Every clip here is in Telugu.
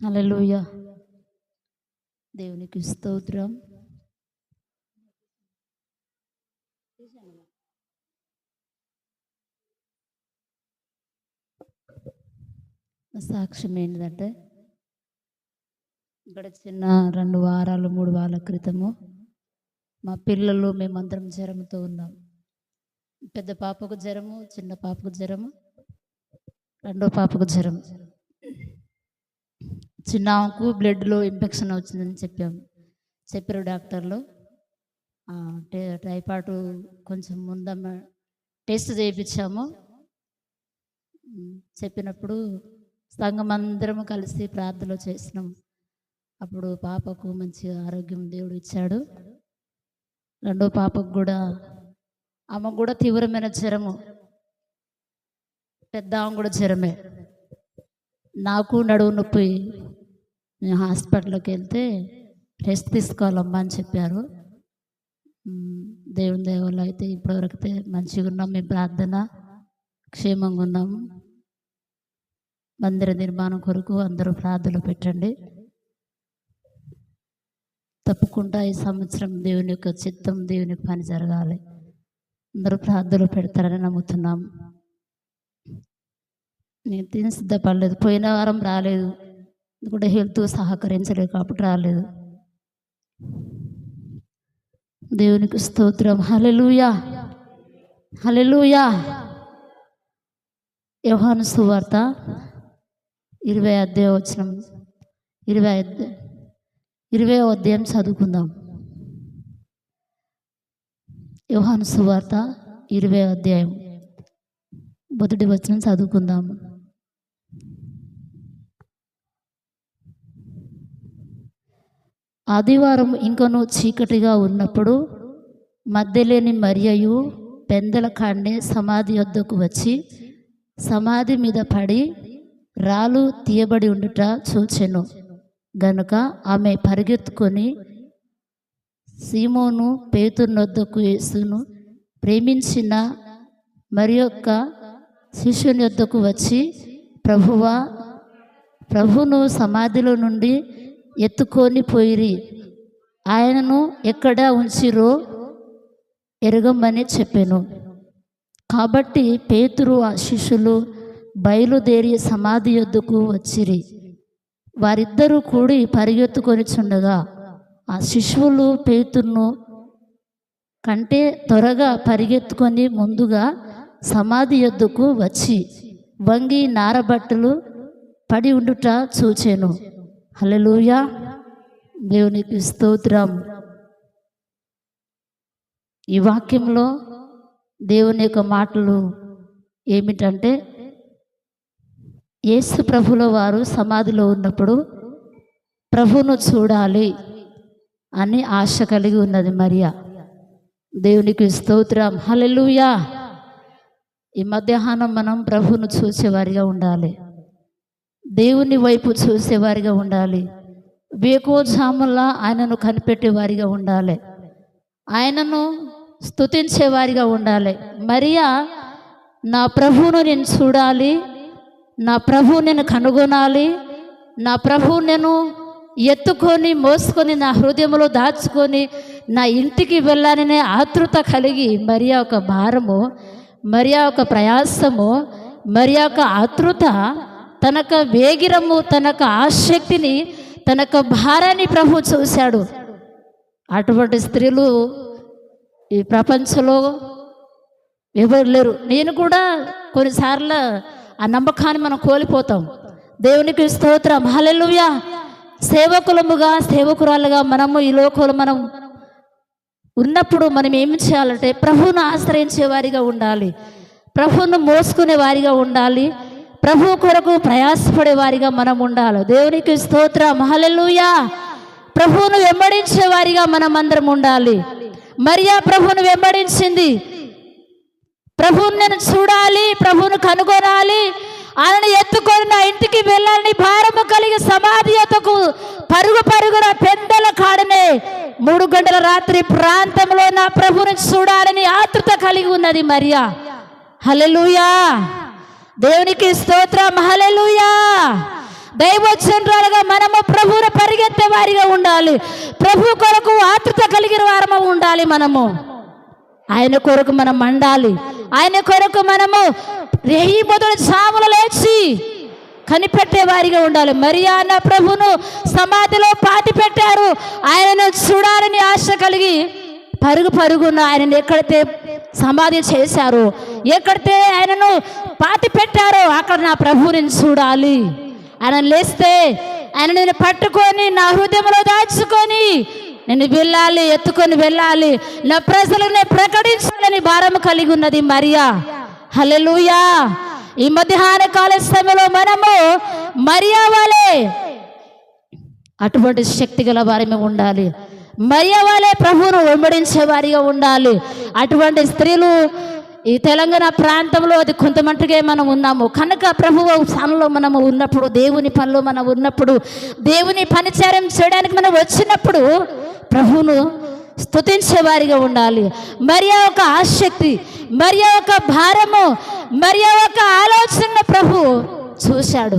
అలలోయ దేవునికి స్తోత్రం. సాక్ష్యం ఏంటంటే ఇక్కడ చిన్న రెండు వారాలు మూడు వారాల క్రితము మా పిల్లలు మేమందరం జ్వరంతో ఉన్నాం. పెద్ద పాపకు జ్వరము చిన్న పాపకు జ్వరము రెండో పాపకు జ్వరం చిన్న బ్లడ్లో ఇన్ఫెక్షన్ వచ్చిందని చెప్పాము. చెప్పారు డాక్టర్లు. టే- టైఫాయిడ్ కొంచెం ముందమ్మ టెస్ట్ చేయించాము. చెప్పినప్పుడు సంఘం అందరం కలిసి ప్రార్థనలు చేసినాం. అప్పుడు పాపకు మంచి ఆరోగ్యం దేవుడు ఇచ్చాడు. రెండో పాపకు కూడా ఆమెకు కూడా తీవ్రమైన జ్వరము. పెద్ద ఆమె కూడా జ్వరమే. నాకు నడువు నొప్పి నేను హాస్పిటల్కి వెళ్తే రెస్ట్ తీసుకోవాలమ్మా అని చెప్పారు. దేవుని దేవుళ్ళు అయితే ఇప్పటివరకు మంచిగా ఉన్నాం. మేము ప్రార్థన క్షేమంగా ఉన్నాము. మందిర నిర్మాణం కొరకు అందరూ ప్రార్థనలు పెట్టండి. తప్పకుండా ఈ సంవత్సరం దేవుని యొక్క చిత్తం దేవుని పని జరగాలి. అందరూ ప్రార్థనలు పెడతారని నమ్ముతున్నాం. నేను తిని సిద్ధపడలేదు. పోయిన వారం రాలేదు. ఎందుకంటే హెల్త్ సహకరించలేదు కాబట్టి రాలేదు. దేవునికి స్తోత్రం. హలెలుయా హలెలుయా యోహాను సువార్త ఇరవై అధ్యాయ వచ్చిన ఇరవై అధ్యాయం ఇరవై అధ్యాయం చదువుకుందాం. యోహాను సువార్త ఇరవై అధ్యాయం. మొదటి వచనం చదువుకుందాము ఆదివారం ఇంకను చీకటిగా ఉన్నప్పుడు మధ్యలేని మరియయు పెందల కాండే సమాధి వద్దకు వచ్చి సమాధి మీద పడి రాళ్ళు తీయబడి ఉండుట చూచెను. గనుక ఆమె పరిగెత్తుకొని సీమోను పేతునొద్దకు యేసును ప్రేమించిన మరి యొక్క శిష్యుని వద్దకు వచ్చి ప్రభువా ప్రభును సమాధిలో నుండి ఎత్తుకొని పోయిరి. ఆయనను ఎక్కడ ఉంచిరో ఎరగమని చెప్పాను. కాబట్టి పేతురు ఆ శిష్యులు బయలుదేరి సమాధి యొద్దకు వచ్చిరి. వారిద్దరూ కూడి పరిగెత్తుకొని చుండగా ఆ శిశువులు పేతురును కంటే త్వరగా పరిగెత్తుకొని ముందుగా సమాధి యొద్దకు వచ్చి వంగి నారబట్టలు పడి ఉండుట చూచాను. హల్లెలూయా. దేవునికి స్తోత్రం. ఈ వాక్యంలో దేవుని యొక్క మాటలు ఏమిటంటే యేసు ప్రభుల వారు సమాధిలో ఉన్నప్పుడు ప్రభువును చూడాలి అని ఆశ కలిగి ఉన్నది మరియా. దేవునికి స్తోత్రం. హలలుయా ఈ మధ్యాహ్నం మనం ప్రభువును చూసేవారిగా ఉండాలి. దేవుని వైపు చూసేవారిగా ఉండాలి. వేకోజాములా ఆయనను కనిపెట్టేవారిగా ఉండాలి. ఆయనను స్తుతించేవారిగా ఉండాలి. మరియా నా ప్రభువును నేను చూడాలి. నా ప్రభువు నేను కనుగొనాలి. నా ప్రభువు నేను ఎత్తుకొని మోసుకొని నా హృదయంలో దాచుకొని నా ఇంటికి వెళ్ళాలనే ఆతృత కలిగి మరియా ఒక భారము మరియా ఒక ప్రయాసము మరియా ఒక ఆతృత తనక వేగిరము తనక ఆసక్తిని తనక భారాన్ని ప్రభు చూశాడు. అటువంటి స్త్రీలు ఈ ప్రపంచంలో ఎవరు లేరు. నేను కూడా కొన్నిసార్లు ఆ నమ్మకాన్ని మనం కోల్పోతాం. దేవునికి స్తోత్రం. హలెలుయా సేవకులముగా సేవకురాలుగా మనము ఈ లోకంలో మనం ఉన్నప్పుడు మనం ఏం చేయాలంటే ప్రభువును ఆశ్రయించే వారిగా ఉండాలి. ప్రభువును మోసుకునే వారిగా ఉండాలి. ప్రభు కొరకు ప్రయాసపడే వారిగా మనం ఉండాలి. దేవునికి స్తోత్ర. మహలెలుయా ప్రభువును వెంబడించే వారిగా మనం అందరం ఉండాలి. మరియా ప్రభువును వెంబడించింది. ప్రభువుని నేను చూడాలి ప్రభువును కనుగొనాలి. ఆయన ఎత్తుకొని నా ఇంటికి వెళ్ళాలని భారము కలిగి సమాధియతకు పరుగు పరుగున పెద్దల కాడనే మూడు గంటల రాత్రి ప్రాంతంలో నా ప్రభువుని చూడాలని ఆతృత కలిగి ఉన్నది మరియా. హల్లెలూయా. దేవునికి స్తోత్రం. హల్లెలూయా. దైవచంద్రాలుగా మనము ప్రభువును పరిగెత్తే వారిగా ఉండాలి. ప్రభు కొరకు ఆతృత కలిగిన వారము ఉండాలి మనము. ఆయన కొరకు మనం మండాలి. ఆయన కొరకు మనము రేయి మొదలు సాములు లేచి కనిపెట్టే వారిగా ఉండాలి. మరియా అన్న ప్రభును సమాధిలో పాతి పెట్టారు. ఆయనను చూడాలని ఆశ కలిగి పరుగు పరుగున ఆయనను ఎక్కడైతే సమాధి చేశారు. ఎక్కడైతే ఆయనను పాతి పెట్టారో అక్కడ నా ప్రభువుని చూడాలి. ఆయన లేస్తే ఆయన నేను పట్టుకొని నా హృదయంలో దాచుకొని నేను వెళ్ళాలి ఎత్తుకొని వెళ్ళాలి. నా ప్రజలకు నేను ప్రకటించాలని భారం కలిగి ఉన్నది మరియా. హలెలుయా ఈ మధ్యాహ్న కాల సమయంలో మనము మరియా వాళ్ళే అటువంటి శక్తి గల వారిని ఉండాలి. మరియవాలే వాళ్ళే ప్రభువును వెంబడించే వారిగా ఉండాలి. అటువంటి స్త్రీలు ఈ తెలంగాణ ప్రాంతంలో అది కొంతమట్టుగా మనం ఉన్నాము. కనుక ప్రభువు స్థానంలో మనము ఉన్నప్పుడు దేవుని పనిలో మనం ఉన్నప్పుడు దేవుని పనిచారం చేయడానికి మనం వచ్చినప్పుడు ప్రభువును స్తుతించే వారిగా ఉండాలి. మరి ఒక ఆసక్తి మరి ఒక భారము మరి ఒక ఆలోచన ప్రభు చూశాడు.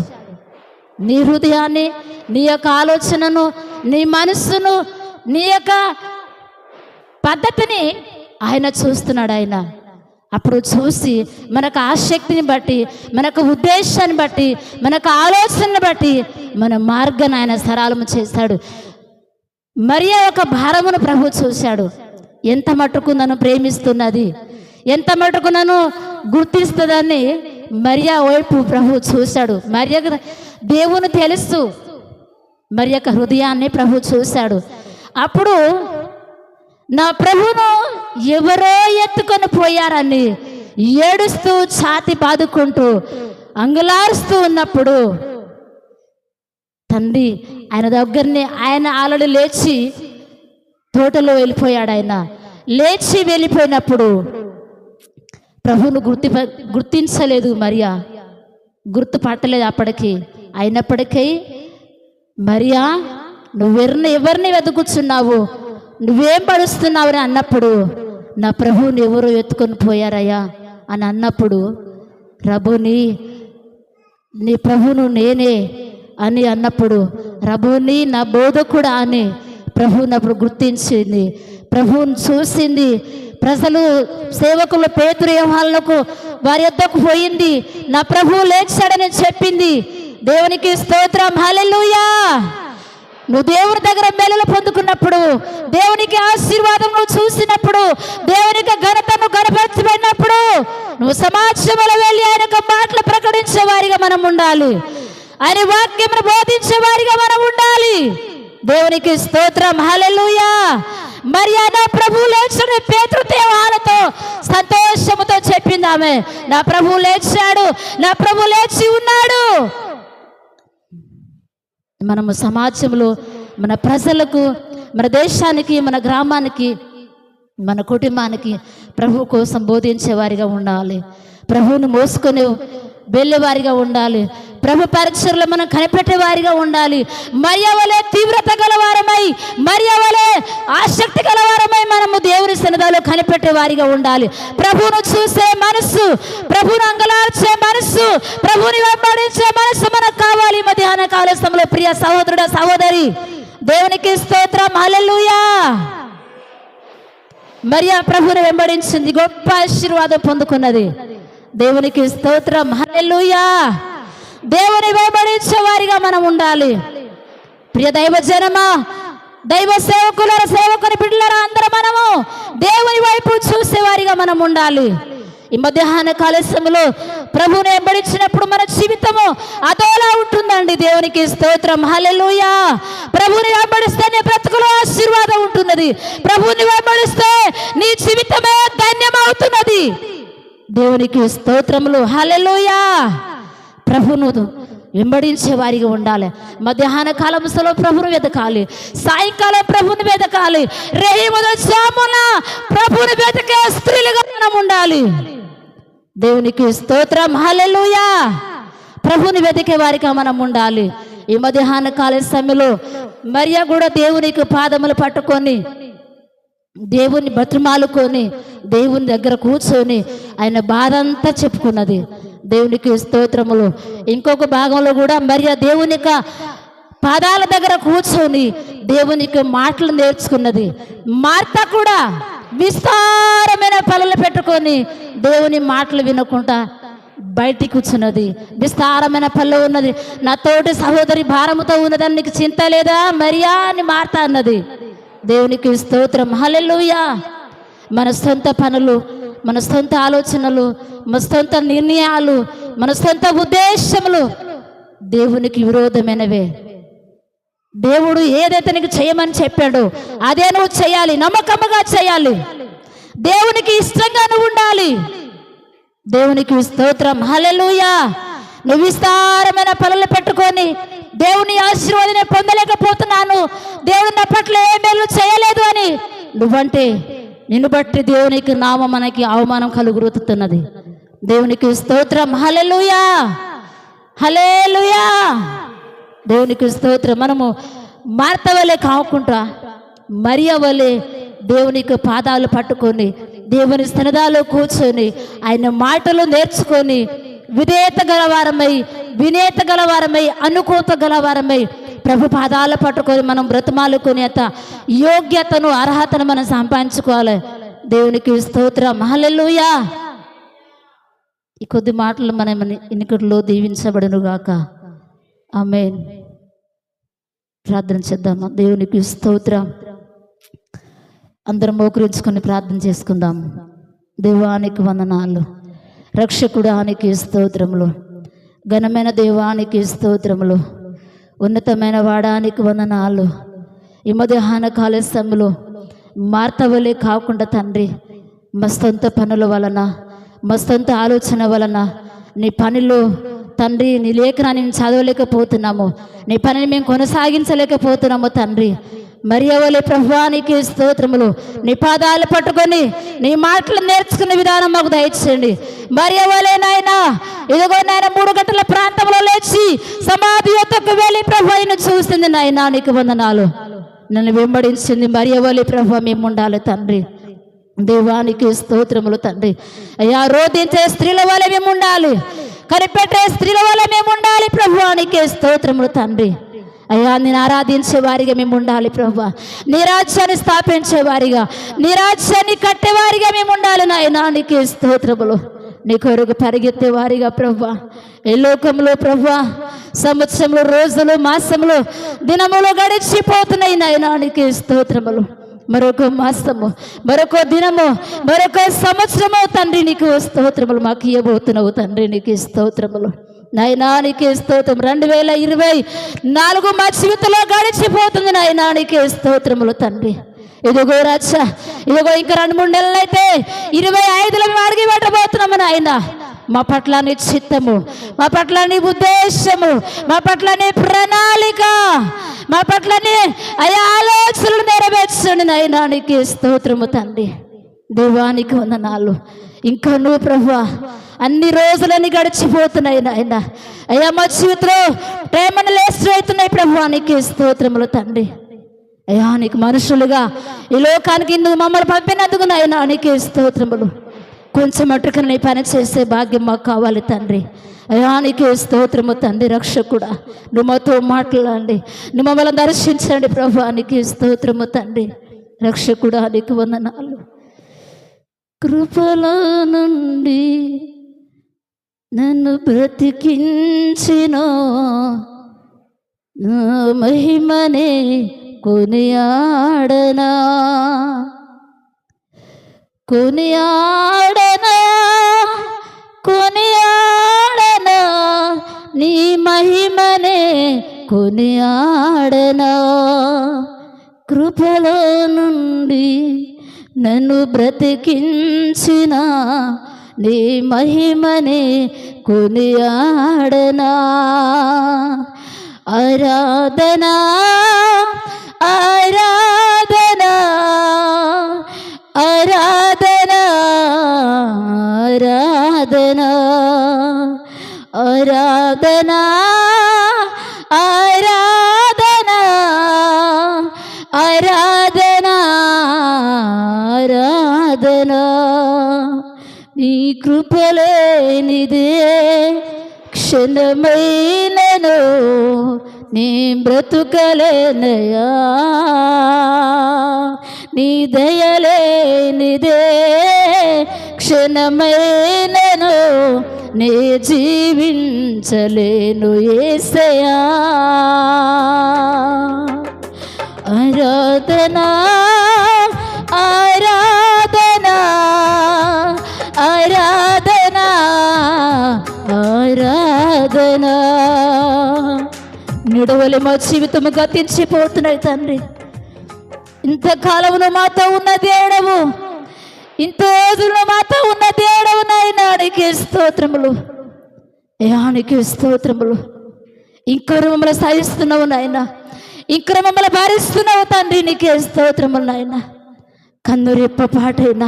నీ హృదయాన్ని నీ యొక్క ఆలోచనను నీ మనస్సును నీ యొక్క పద్ధతిని ఆయన చూస్తున్నాడు ఆయన. అప్పుడు చూసి మనకు ఆసక్తిని బట్టి మనకు ఉద్దేశాన్ని బట్టి మనకు ఆలోచనని బట్టి మన మార్గాన్ని ఆయన సరళము చేశాడు మరియా ఒక భారమును ప్రభు చూశాడు. ఎంత మటుకు నన్ను ప్రేమిస్తున్నది? ఎంత మటుకు నన్ను గుర్తిస్తుందని మరియా వైపు ప్రభు చూశాడు. మరియ దేవుని తెలుసు మరి యొక్క హృదయాన్ని ప్రభు చూశాడు. అప్పుడు నా ప్రభును ఎవరో ఎత్తుకొని పోయారని ఏడుస్తూ ఛాతి బాదుకుంటూ అంగులారుస్తూ ఉన్నప్పుడు తండ్రి ఆయన దగ్గరనే ఆయన ఆల్రెడీ లేచి తోటలో వెళ్ళిపోయాడు ఆయన. లేచి వెళ్ళిపోయినప్పుడు ప్రభువును గుర్తి గుర్తించలేదు మరియా. గుర్తుపట్టలేదు అప్పటికి. అయినప్పటికీ మరియా నువ్వెవరిని ఎవరిని వెతుకుచున్నావు? నువ్వేం పడుస్తున్నావు అని అన్నప్పుడు? నా ప్రభువుని ఎవరు ఎత్తుకొని పోయారయ్యా అని అన్నప్పుడు రభుని నీ ప్రభును నేనే అని అన్నప్పుడు రభుని నా బోధకుడా అని ప్రభువునప్పుడు గుర్తించింది. ప్రభువుని చూసింది. ప్రజలు సేవకులు పేతురు వ్యవహారాలకు వారి యొద్దకు పోయింది. నా ప్రభువు లేచాడని చెప్పింది. దేవునికి స్తోత్రం. హల్లెలూయా! నువ్వు దేవుని దగ్గర మేలు పొందుకున్నప్పుడు దేవునికి ఆశీర్వాదం నువ్వు చూసినప్పుడు దేవునికి ఘనతను కనపరచబడినప్పుడు నువ్వు సమాజంలో వెళ్ళి ఆయన మాటలు ప్రకటించే వారిగా మనం ఉండాలి. ఆయన వాక్యమును బోధించే వారిగా మనం ఉండాలి. దేవునికి స్తోత్రం. హలెలుయా మర్యాద నా ప్రభు లేచిన పేతృదేవాలతో సంతోషముతో చెప్పింది ఆమె. నా ప్రభు లేచాడు. నా ప్రభు లేచి ఉన్నాడు. మనము సమాజంలో మన ప్రజలకు మన దేశానికి మన గ్రామానికి మన కుటుంబానికి ప్రభు కోసం బోధించేవారిగా ఉండాలి. ప్రభువును మోసుకొని వెళ్ళేవారిగా ఉండాలి. ప్రభు పరీక్షలు మనం కనిపెట్టేవారిగా ఉండాలి. మరియవలే తీవ్రత గలవారమై మరియవలే ఆసక్తి గలవారమై కనిపెట్టే వారిగా ఉండాలి. ప్రభువును చూసే మనస్సు ప్రభువును అంగలార్చే మనస్సు ప్రభువుని వెంబడించే మనస్సు మనకు కావాలి మధ్యాహ్న కాల సమయంలో ప్రియ సహోదరుడ సహోదరి దేవునికి స్తోత్రం. హల్లెలూయా. మరియా ప్రభుని వెంబడించింది గొప్ప ఆశీర్వాదం పొందుకున్నది. దేవునికి స్తోత్రం. హల్లెలూయా. దేవుని వెంబడించే వారిగా మనం ఉండాలి. ప్రియ దైవ జనమా దైవ సేవకుల సేవకుని బిడ్డలరా అందరూ మనము దేవుని వైపు చూసేవారిగా మనం ఉండాలి. ఈ మధ్యాహ్న కాల సమయంలో ప్రభువుని వెంబడించినప్పుడు మన జీవితము అదోలా ఉంటుందండి. దేవునికి స్తోత్రం. హలెలుయా ప్రభుని వెంబడిస్తే నీ బ్రతుకులో ఆశీర్వాదం ఉంటున్నది. ప్రభువుని వెంబడిస్తే నీ జీవితమే ధన్యమవుతున్నది. దేవునికి స్తోత్రములు. హలెలుయా ప్రభును వెంబడించే వారిగా ఉండాలి. మధ్యాహ్న కాలంలో ప్రభును వెతకాలి. సాయంకాలం ప్రభుని వెతకాలి. రేయి మొదలు జామున ప్రభుని వెతకే స్త్రీలుగా మనం ఉండాలి. దేవునికి స్తోత్రం. హలెలుయా ప్రభుని వెతికే వారిగా మనం ఉండాలి. ఈ మధ్యాహ్న కాల సమయంలో మరియా కూడా దేవునికి పాదములు పట్టుకొని దేవుని బతిమాలుకొని దేవుని దగ్గర కూర్చొని ఆయన బాధ అంతా చెప్పుకున్నది. దేవునికి స్తోత్రములు. ఇంకొక భాగంలో కూడా మరి ఆ దేవుని యొక్క పాదాల దగ్గర కూర్చొని దేవునికి మాటలు నేర్చుకున్నది. మార్త కూడా విస్తారమైన పనులు పెట్టుకొని దేవుని మాటలు వినకుండా బయటికి కూర్చున్నది. విస్తారమైన పళ్ళు ఉన్నది. నా తోటి సహోదరి భారముతో ఉన్నదని నీకు చింత లేదా? మరియా అని మార్త అన్నది. దేవునికి స్తోత్రం. హలెలుయా మన సొంత పనులు మన సొంత ఆలోచనలు మన సొంత నిర్ణయాలు మన సొంత ఉద్దేశములు దేవునికి విరోధమైనవే. దేవుడు ఏదైతే నీకు చేయమని చెప్పాడో అదే నువ్వు చేయాలి నమ్మకముగా చేయాలి. దేవునికి ఇష్టంగా నువ్వు ఉండాలి. దేవునికి స్తోత్రం. హలెలుయా నువ్వు విస్తారమైన పనులు పెట్టుకొని దేవుని ఆశీర్వాదం పొందలేకపోతున్నాను. దేవుడు నా పట్ల ఏ మేలు చేయలేదు అని నువ్వంటే నిన్ను బట్టి దేవునికి నామ మనకి అవమానం కలుగురుతున్నది దేవునికి స్తోత్రం. హలెలుయా హలేలుయా దేవునికి స్తోత్రం. మనము మార్త వలె కాకుండా మరియ వలె దేవునికి పాదాలు పట్టుకొని దేవుని స్థనదాలో కూర్చొని ఆయన మాటలు నేర్చుకొని విధేయత గలవారమై వినేత గలవారమై అనుకూత గలవారమై ప్రభు పాదాలు పట్టుకొని మనం బ్రతమాలుకునేత యోగ్యతను అర్హతను మనం సంపాదించుకోవాలి. దేవునికి స్తోత్రం. హల్లెలూయా. ఈ కొద్ది మాటలు మనం ఇన్నికట్లో దీవించబడును గాక ప్రార్థన చేద్దామా? దేవునికి స్తోత్రం. అందరం మోకరించుకొని ప్రార్థన చేసుకుందాం. దేవానికి వందనాలు. రక్షకుడానికి స్తోత్రములు. ఘనమైన దేవానికి స్తోత్రములు. ఉన్నతమైన వాడానికి వందనాలు. ఈ మధ్యాహ్న కాల మార్తవలే కాకుండా తండ్రి మా సొంత పనుల వలన మా సొంత ఆలోచన వలన నీ పనిలో తండ్రి నీ లేఖనాన్ని మేము చదవలేకపోతున్నాము. నీ పనిని మేము కొనసాగించలేకపోతున్నాము తండ్రి. మరి ఎవరి ప్రభువానికి స్తోత్రములు. నీ పాదాలు పట్టుకొని నీ మాటలు నేర్చుకునే విధానం మాకు దయచేయండి. మరి అవలే నాయనా ఇదిగో నాయన మూడు గంటల ప్రాంతంలో లేచి సమాధి యొక్కకు వెళ్ళి ప్రభు అయిన చూస్తుంది నీకు వందనాలు. నన్ను వెంబడించింది మరి ఎవరి ప్రభు మేము ఉండాలి తండ్రి. దేవానికి స్తోత్రములు తండ్రి. అయ్యా రోధించే స్త్రీల వల్ల మేము ఉండాలి. కనిపెట్టే స్త్రీల వల్ల మేము ఉండాలి. ప్రభువానికి స్తోత్రములు తండ్రి. అయ్యా నేను ఆరాధించే వారిగా మేము ఉండాలి ప్రభు. నీరాజ్యాన్ని స్థాపించే వారిగా నీ కట్టేవారిగా మేము ఉండాలి నాయనా. నీకే స్తోత్రములు. నీ కొరకు పరిగెత్తే వారిగా ప్రభు. ఏ లోకంలో ప్రభు సంవత్సరంలో రోజులు మాసములు దినములు గడిచిపోతున్నాయి నాయనా. నీకే స్తోత్రములు. మరొక మాసము మరొక దినము మరొక సంవత్సరము తండ్రి నీకు స్తోత్రములు. మాకు ఇవ్వబోతున్నావు తండ్రి నీకు స్తోత్రములు. నాయనా స్తోత్రం. రెండు వేల ఇరవై నాలుగు మా జీవితంలో గడిచిపోతుంది నాయనా స్తోత్రములు తండ్రి. ఇదిగో రచ్చ ఇదిగో ఇంకా రెండు మూడు నెలలు అయితే ఇరవై ఐదులో మేము అడిగి పెట్టబోతున్నాము నాయన. మా పట్ల నీ చిత్తము మా పట్ల నీ ఉద్దేశము మా పట్ల నీ ప్రణాళిక మా పట్ల నీ అయ్యా ఆలోచనలు నెరవేర్చండి నైనానికి స్తోత్రము తండ్రి. దేవానికి వందనాలు. ఇంకా నువ్వు ప్రభు అన్ని రోజులని గడిచిపోతున్నాయి నాయన. అయ్యా మా జీవితంలో ప్రేమను లేస్తూ అవుతున్నాయి ప్రభువానికి స్తోత్రములు తండ్రి. అయ్యా నీకు మనుషులుగా ఈ లోకానికి నువ్వు మమ్మల్ని పంపినందుకు నాయన నీకే స్తోత్రములు. కొంచెం మట్టుకు నీ పని చేసే భాగ్యం మాకు కావాలి తండ్రి. అయ్యా నీకే స్తోత్రము తండ్రి రక్షకుడా. నువ్వు మాతో మాట్లాడండి. నువ్వు మమ్మల్ని దర్శించండి ప్రభు నీకే స్తోత్రము తండ్రి. రక్షకుడా నీకు వందనాలు. కృపలో నుండి నన్ను బ్రతికించిన నా మహిమనే కొనియాడనా? కొనియాడనా? కొనియాడనా? నీ మహిమనే కొనియాడనా? కృపలో నుండి నన్ను బ్రతికించిన? నీ మహిమని కొనియాడనా? ఆరాధనా? ఆరాధనా? ఆరాధనా? ఆరాధనా? ఆరాధనా? ఆరాధనా కృపలేనిదే క్షణమైనను నీ బ్రతుకలేనయా. నీ దయలేనిదే. క్షణమైనను నే జీవించలేను ఏసయా. ఆరాధనా ఆరాధనా నిడవలి మా జీవితము గతించిపోతున్నాయి తండ్రి. ఇంతకాలమును మాతో ఉన్న దేవుడవు. ఇంత రోజులు మాతో ఉన్న దేవుడవు నాయనానికి స్తోత్రములు. యానికి స్తోత్రములు. ఇంకా మమ్మల్ని సాయిస్తున్నావు నాయన. ఇంకా మమ్మల్ని భరిస్తున్నావు తండ్రి. నీకే స్తోత్రములు నాయన. కన్ను పాటైనా.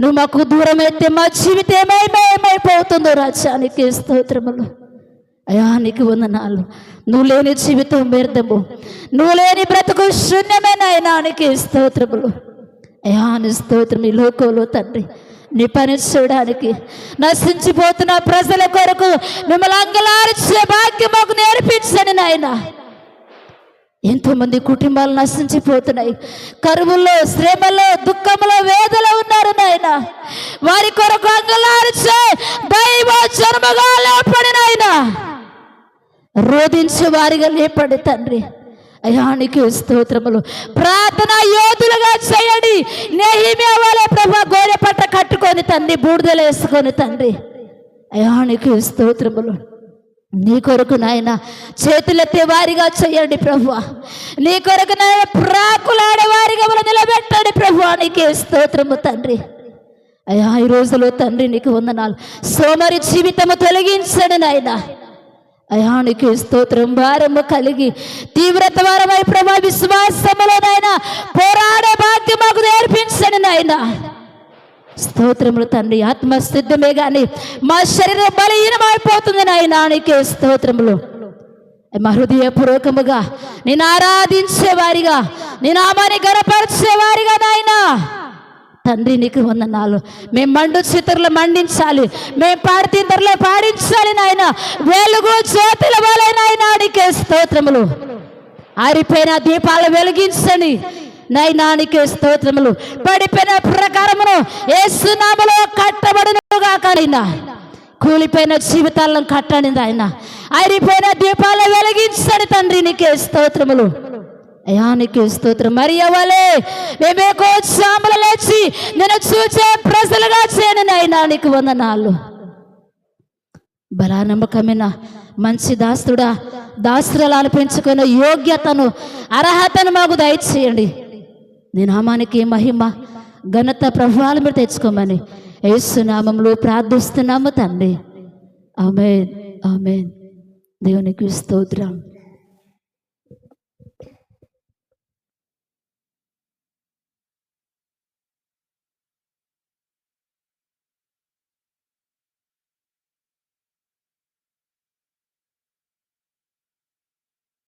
నువ్వు మాకు దూరం అయితే మా జీవితం ఏమైపోతుందో రాజ్యానికి స్తోత్రములు. అయా నీకు వందనాలు. నువ్వు లేని జీవితం వ్యర్థము. నువ్వు లేని బ్రతుకు శూన్యమే నీకు స్తోత్రములు. అయా నీ స్తోత్రం ఈ లోకంలో తండ్రి. నీ పని చూడడానికి నశించిపోతున్న ప్రజల కొరకు మిమ్మల్ని అంగలార్చే భాగ్యం మాకు నేర్పించండి నాయనా. ఎంతోమంది కుటుంబాలు నశించిపోతున్నాయి. కరువుల్లో శ్రమలో దుఃఖంలో వేదలో ఉన్నారు నాయన. వారి కొరకు అంగలార్చే దైవ జన్మగా లేపడి రోధించే వారిగా లేపడి తండ్రి. అయానికి స్తోత్రములు. ప్రార్థన యోధులుగా చేయండి. నెహిమే వాళ్ళ ప్రభా గోరె పట్ట కట్టుకొని తండ్రి బూడిదలు వేసుకొని తండ్రి. అయానికి స్తోత్రములు. నీ కొరకు నాయన చేతులెత్తే వారిగా చేయండి ప్రభు. నీ కొరకు నాయన ప్రాకులాడే వారిగా మనం నిలబెట్టండి ప్రభు. నీకే స్తోత్రము తండ్రి. అయ్యా ఈ రోజులో తండ్రి నీకు వందనాలు. సోమరి జీవితము తొలగించండి నాయనా. అయానికి స్తోత్రం భారము కలిగి తీవ్రత వారమై ప్రభా విశ్వాసములో నాయన పోరాడే భాగ్యం మాకు నేర్పించండి నాయన. స్తోత్రములు తండ్రి ఆత్మసిద్ధమే కానీ మా శరీరం బలహీనమైపోతుంది నాయన నీకే స్తోత్రములు. మా హృదయపూర్వకముగా నేను ఆరాధించే వారిగా నేను ఆమాని గనపరిచే వారిగా నాయన. తండ్రి నీకు వందనాలు. మేము మండు చిత్రలు మండించాలి. మేము పాడితింతరలో పాడించాలి నాయన. వెలుగు జ్యోతుల వలె నాయన నీకే స్తోత్రములు. ఆరిపోయిన దీపాలు వెలిగించండి. నైనానికి స్తోత్రములు. పడిపోయిన ప్రకారమును ఏసునామలో కట్టబడినగా కడినా కూలిపోయిన జీవితాలను కట్టండి ఆయన ఆరిపోయిన దీపాలు వెలిగించండి తండ్రి నీకే స్తోత్రములు. అయానికి స్తోత్రం. మరి అవ్వలే మేమే కోచాములు లేచి నేను చూచే ప్రజలుగా చేయను అయినా నీకు వందనాలు. బలా నమ్మకమైన మంచి దాస్తుడా దాస్తురాలు అనిపించుకున్న యోగ్యతను అర్హతను మాకు దయచేయండి. నీ నామానికి మహిమ ఘనత ప్రభావాలు మీరు తెచ్చుకోమని యేసునామంలో ప్రార్థిస్తున్నాము తండ్రి. ఆమె ఆమె దేవునికి స్తోత్రం.